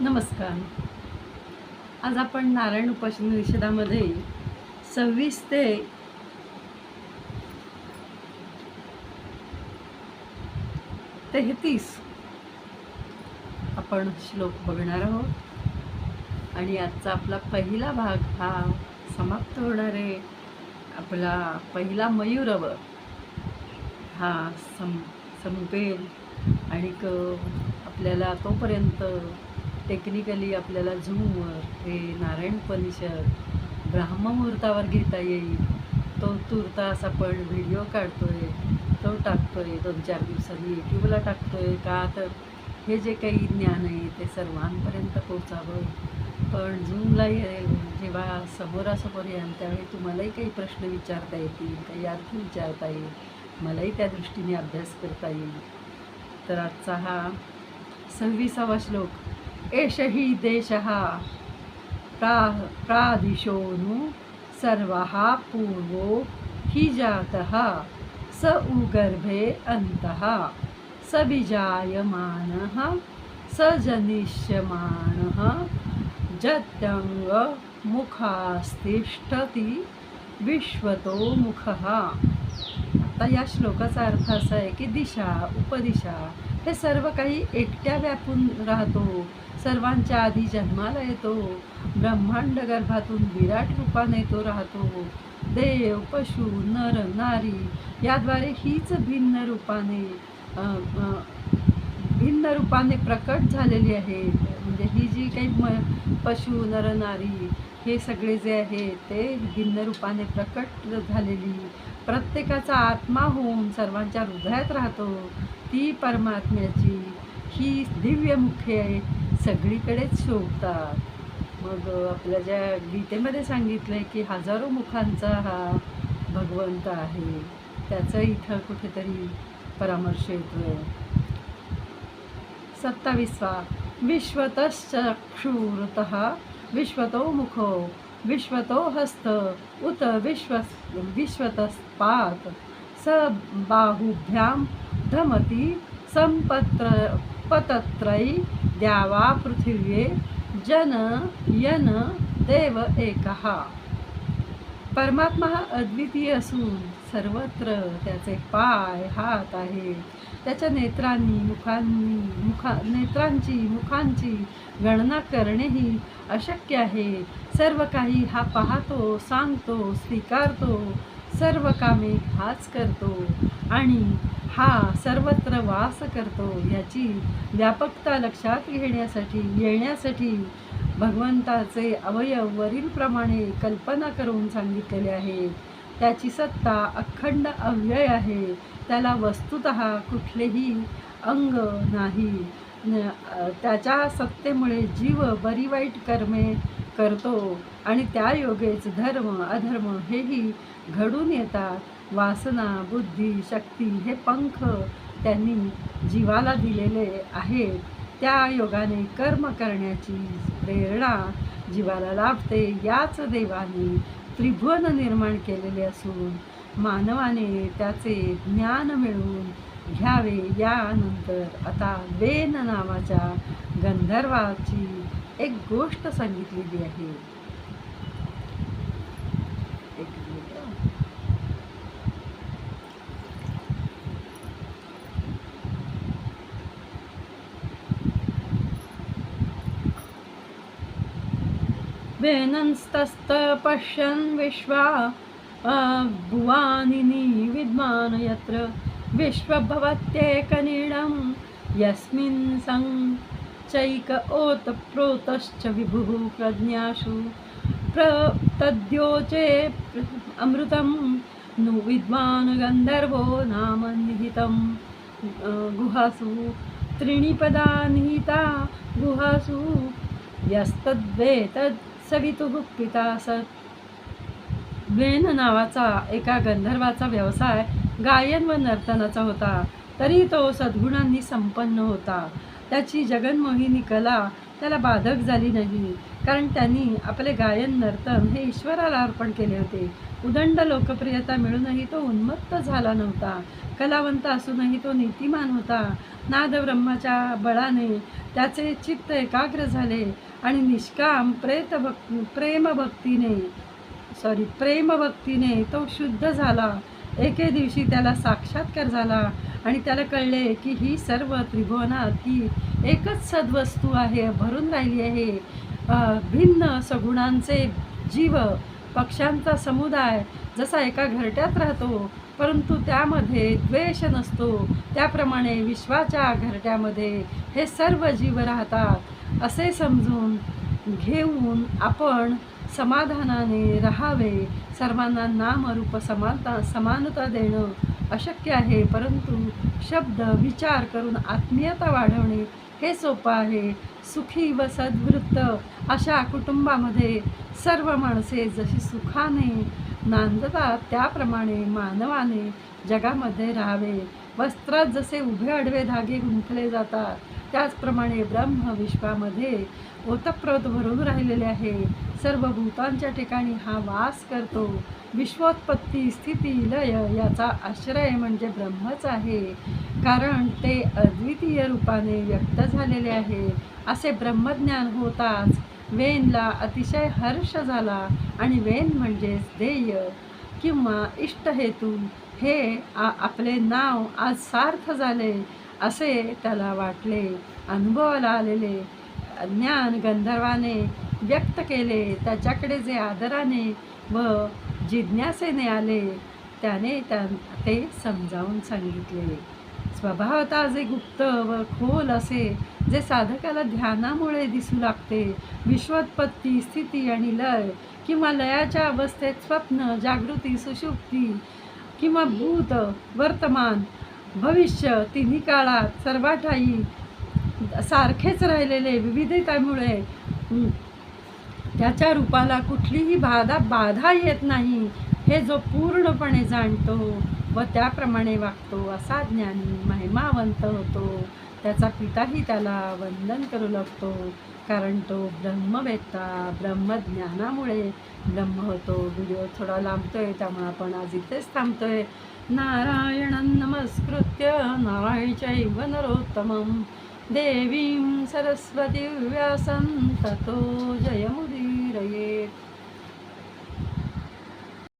नमस्कार. आज आपण नारायण उपासना निषेधामध्ये सव्वीस ते तेहतीस आपण श्लोक बघणार आहोत. आणि आजचा आपला पहिला भाग हा समाप्त होणार आहे. आपला पहिला मयूरव हा सं संपेल आणि आपल्याला तोपर्यंत टेक्निकली आपल्याला झूमवर हे नारायण परिषद ब्राह्ममुहूर्तावर घेता येईल. तो तुर्तास आपण व्हिडिओ काढतोय तो टाकतोय दोन चार दिवसांनी यूट्यूबला टाकतोय. का तर हे जे काही ज्ञान आहे ते सर्वांपर्यंत पोचावं पण झूमला येईल जेव्हा समोरासमोर याल त्यावेळी तुम्हालाही काही प्रश्न विचारता येतील काही अर्थ विचारता येईल. मलाही त्या दृष्टीने अभ्यास करता येईल. तर आजचा हा सव्वीसावा श्लोक एष हि देशः। प्रा प्रादिशोनु सर्वः पूर्वो हि जातः। स उगर्भे अन्तः। स विजायमानः। स जनिष्यमाणः। जत्यङ्गमुखास्तिष्ठति विश्वतो मुखः। आता या श्लोकाचा अर्थ असा आहे की दिशा उपदिशा हे सर्व काही एकट्या व्यापून राहतो. सर्वांच्या आधी जन्माला येतो. ब्रह्मांड गर्भातून विराट रूपाने तो राहतो. देव पशु नर नारी याद्वारे हीच भिन्न रूपाने भिन्न रूपाने प्रकट झालेली आहे. म्हणजे ही जी काही म पशु नर नारी हे सगळे जे आहे ते भिन्न रूपाने प्रकट झालेली प्रत्येकाचा आत्मा होऊन सर्वांच्या हृदयात राहतो ती परमात्म्याची ही दिव्य मुखे सगळीकडेच शोभतात. मग आपल्या ज्या गीतेमध्ये सांगितलं आहे की हजारो मुखांचा हा भगवंत आहे त्याचं इथं कुठेतरी परामर्श येतोय. सत्तावीसवा विश्वतश्चक्षुरत विश्वतो मुखो विश्वतो हस्त उत विश्व विश्वतस्पात स बाहुभ्यां धमति संपत्र पतत्रै द्यावा पृथिव्ये जन यन देव एकः। परमात्मा हा अद्वितीय असून सर्वत्र त्याचे पाय हात आहे त्याच्या नेत्रांनी मुखांनी मुखा नेत्रांची मुखांची गणना करणेही अशक्य आहे. सर्व काही हा पाहतो सांगतो स्वीकारतो. सर्व कामे हाच करतो. आणि हा सर्वत्र वास करतो याची व्यापकता लक्षात घेण्यासाठी येण्यासाठी भगवंताचे अवयव वरीलप्रमाणे कल्पना करून सांगितलेले आहे. त्याची सत्ता अखंड अव्यय आहे. त्याला वस्तुत कुठलेही अंग नाही. त्याच्या सत्तेमुळे जीव बरी वाईट कर्मे करतो आणि त्या योगेच धर्म अधर्म हेही घडून येतात. वासना बुद्धी शक्ती हे पंख त्यांनी जीवाला दिलेले आहेत. त्या योगाने कर्म करण्याची प्रेरणा जीवाला लाभते. याच देवाने त्रिभुवन निर्माण केलेले असून मानवाने त्याचे ज्ञान मिळवून घ्यावे. यानंतर आता वेन नावाच्या गंधर्वाची एक गोष्ट सांगितलेली आहे एक मिनिट हं. वेनंस्तस्तपश्यन् विश्वा भुवानिनी विद्वान् यत्र विश्वभवत्येकनीडं यस्मिन् सञ्चैक ओतप्रोतश्च विभुः प्रज्ञासु प्र तद्योचे अमृतं नु विद्वान् गन्धर्वो नाम निहितं गुहासु त्रीणि पदा निहिता गुहासु यस्तद्वेतद् सवितुः पिता असत वेन नावाचा एका गंधर्वाचा व्यवसाय गायन व नर्तनाचा होता. तरी तो सद्गुणांनी संपन्न होता. त्याची जगनमोहिनी कला त्याला बाधक झाली नाही. कारण त्यांनी आपले गायन नर्तन हे ईश्वराला अर्पण केले होते. उदंड लोकप्रियता मिळूनही तो उन्मत्त झाला नव्हता. कलावंत असूनही तो नीतिमान होता. नादब्रह्माच्या बळाने त्याचे चित्त एकाग्र झाले आणि निष्काम प्रेत भक् प्रेमभक्तीने सॉरी प्रेमभक्तीने तो शुद्ध झाला. एके दिवशी त्याला साक्षात्कार झाला आणि त्याला कळले की ही सर्व त्रिभुवनात ही एकच सद्वस्तू आहे भरून राहिली आहे. भिन्न सगुणांचे जीव पक्ष्यांचा समुदाय जसा एका घरट्यात राहतो परंतु त्यामध्ये द्वेष नसतो. त्याप्रमाणे विश्वाच्या घरट्यामध्ये हे सर्व जीव राहतात. असे समजून घेऊन आपण समाधानाने राहावे. सर्वांना नामरूप समानता समानता देणं अशक्य आहे. परंतु शब्द विचार करून आत्मीयता वाढवणे हे सोपं आहे. सुखी व सद्वृत्त अशा कुटुंबामध्ये सर्व माणसे जशी सुखाने नांदतात त्याप्रमाणे मानवाने जगामध्ये राहावे. वस्त्रात जसे उभे आडवे धागे गुंतले जातात त्याचप्रमाणे ब्रह्मविश्वामध्ये ओतप्रोत भरून राहिलेले आहे. सर्व भूतांच्या ठिकाणी हा वास करतो. विश्वोत्पत्ती स्थिती लय याचा आश्रय म्हणजे ब्रह्मच आहे. कारण ते अद्वितीय रूपाने व्यक्त झालेले आहे. असे ब्रह्मज्ञान होताच वेनला अतिशय हर्ष झाला आणि वेन म्हणजेच ध्येय किंवा इष्टहेतू. हे आ आपले नाव आज सार्थ झाले. असे त्याला वाटले अनुभवाला आलेले ज्ञान गंधर्वाने व्यक्त केले त्याच्याकडे जे आदराने व जिज्ञासेने आले त्याने त्या ते समजावून सांगितले. स्वभावता जे गुप्त व खोल असे जे साधकाला ध्यानामुळे दिसू लागते विश्वोत्पत्ती स्थिती आणि लय किंवा लयाच्या अवस्थेत स्वप्न जागृती सुषुप्ती किंवा भूत वर्तमान भविष्य तिन्ही काळात सर्वाठाई सारखेच राहिलेले विविधतेमुळे. त्याच्या रूपाला कुठलीही बाधा बाधा येत नाही हे जो पूर्णपणे जाणतो व त्याप्रमाणे वागतो असा ज्ञानी महिमावंत होतो. त्याचा पिताही त्याला वंदन करू लागतो. कारण तो ब्रह्मवेत्ता ब्रह्मज्ञानामुळे ब्रह्म होतो. व्हिडिओ थोडा लांबतोय त्यामुळे आपण आज इथेच थांबतोय. नारायण नमस्कृत्य नारायणचैव नरोत्तमं. देवीं सरस्वती व्यासं ततो जयमुदीरयेत्